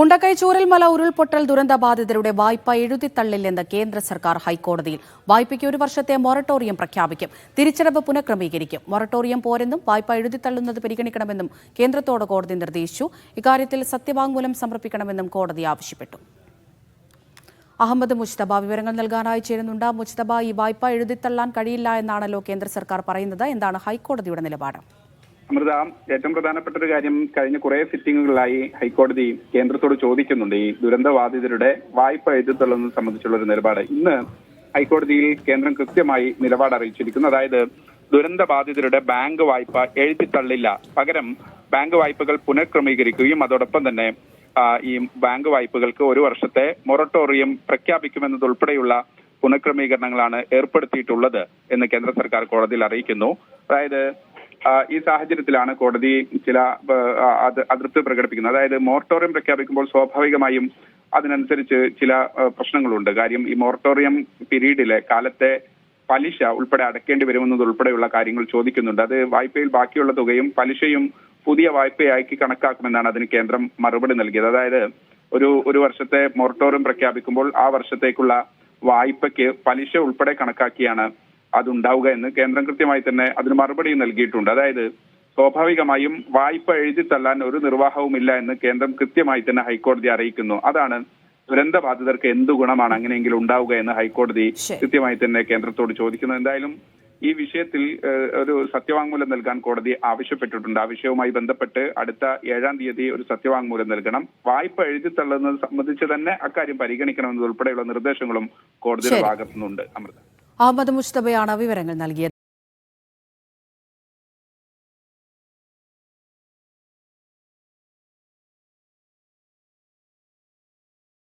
മുണ്ടക്കൈ ചൂരൽമല ഉരുൾപൊട്ടൽ ദുരന്ത ബാധിതരുടെ വായ്പ എഴുതിത്തള്ളില്ലെന്ന് കേന്ദ്ര സർക്കാർ ഹൈക്കോടതിയിൽ. വായ്പയ്ക്ക് ഒരു വർഷത്തെ മൊറട്ടോറിയം പ്രഖ്യാപിക്കും. തിരിച്ചടവ് പുനഃക്രമീകരിക്കും. മൊറട്ടോറിയം പോരെന്നും വായ്പ എഴുതിത്തള്ളുന്നത് പരിഗണിക്കണമെന്നും കേന്ദ്രത്തോട് കോടതി നിർദ്ദേശിച്ചു. ഇക്കാര്യത്തിൽ സത്യവാങ്മൂലം സമർപ്പിക്കണമെന്നും കോടതി ആവശ്യപ്പെട്ടു. അഹമ്മദ് മുസ്തബ വിവരങ്ങൾ നൽകാനായി ചേരുന്നുണ്ട്. മുസ്തബ ഈ വായ്പ എഴുതിത്തള്ളാൻ കഴിയില്ല എന്നാണല്ലോ കേന്ദ്ര സർക്കാർ പറയുന്നത്. എന്താണ് ഹൈക്കോടതിയുടെ നിലപാട്? അമൃത ഏറ്റവും പ്രധാനപ്പെട്ട ഒരു കാര്യം കഴിഞ്ഞ കുറെ സിറ്റിങ്ങുകളിലായി ഹൈക്കോടതി കേന്ദ്രത്തോട് ചോദിക്കുന്നുണ്ട്. ഈ ദുരന്തബാധിതരുടെ വായ്പ എഴുതിത്തള്ളുന്നത് സംബന്ധിച്ചുള്ള ഒരു നിലപാട്. ഇന്ന് ഹൈക്കോടതിയിൽ കേന്ദ്രം കൃത്യമായി നിലപാട് അറിയിച്ചിരിക്കുന്നു. അതായത് ദുരന്തബാധിതരുടെ ബാങ്ക് വായ്പ എഴുതിത്തള്ളില്ല പകരം ബാങ്ക് വായ്പകൾ പുനഃക്രമീകരിക്കുകയും അതോടൊപ്പം തന്നെ ഈ ബാങ്ക് വായ്പകൾക്ക് ഒരു വർഷത്തെ മൊറട്ടോറിയം പ്രഖ്യാപിക്കുമെന്നതുൾപ്പെടെയുള്ള പുനഃക്രമീകരണങ്ങളാണ് ഏർപ്പെടുത്തിയിട്ടുള്ളത് എന്ന് കേന്ദ്ര സർക്കാർ കോടതിയിൽ അറിയിക്കുന്നു. അതായത് ഈ സാഹചര്യത്തിലാണ് കോടതി ചില അതൃപ്തി പ്രകടിപ്പിക്കുന്നത്. അതായത് മോറട്ടോറിയം പ്രഖ്യാപിക്കുമ്പോൾ സ്വാഭാവികമായും അതിനനുസരിച്ച് ചില പ്രശ്നങ്ങളുണ്ട്. കാര്യം ഈ മോറട്ടോറിയം പീരീഡിലെ കാലത്തെ പലിശ ഉൾപ്പെടെ അടക്കേണ്ടി വരുമെന്നതുൾപ്പെടെയുള്ള കാര്യങ്ങൾ ചോദിക്കുന്നുണ്ട്. അത് വായ്പയിൽ ബാക്കിയുള്ള തുകയും പലിശയും പുതിയ വായ്പയാക്കി കണക്കാക്കുമെന്നാണ് അതിന് കേന്ദ്രം മറുപടി നൽകിയത്. അതായത് ഒരു ഒരു വർഷത്തെ മൊറട്ടോറിയം പ്രഖ്യാപിക്കുമ്പോൾ ആ വർഷത്തേക്കുള്ള വായ്പയ്ക്ക് പലിശ ഉൾപ്പെടെ കണക്കാക്കിയാണ് അതുണ്ടാവുക എന്ന് കേന്ദ്രം കൃത്യമായി തന്നെ അതിന് മറുപടി നൽകിയിട്ടുണ്ട്. അതായത് സ്വാഭാവികമായും വായ്പ എഴുതി തള്ളാൻ ഒരു നിർവാഹവുമില്ല എന്ന് കേന്ദ്രം കൃത്യമായി തന്നെ ഹൈക്കോടതി അറിയിക്കുന്നു. അതാണ് ദുരന്ത ബാധിതർക്ക് എന്ത് ഗുണമാണ് അങ്ങനെയെങ്കിലും ഉണ്ടാവുക എന്ന് ഹൈക്കോടതി കൃത്യമായി തന്നെ കേന്ദ്രത്തോട് ചോദിക്കുന്നു എന്തായാലും ഈ വിഷയത്തിൽ ഒരു സത്യവാങ്മൂലം നൽകാൻ കോടതി ആവശ്യപ്പെട്ടിട്ടുണ്ട്. ആ വിഷയവുമായി ബന്ധപ്പെട്ട് അടുത്ത ഏഴാം തീയതി ഒരു സത്യവാങ്മൂലം നൽകണം. വായ്പ എഴുതി തള്ളുന്നത് സംബന്ധിച്ച് തന്നെ അക്കാര്യം പരിഗണിക്കണമെന്നതുൾപ്പെടെയുള്ള നിർദ്ദേശങ്ങളും കോടതിയുടെ. ഭാഗത്തുനിന്നുണ്ട്. അമൃത. അഹമ്മദ് മുസ്തബയാണ് വിവരങ്ങൾ നൽകിയത്.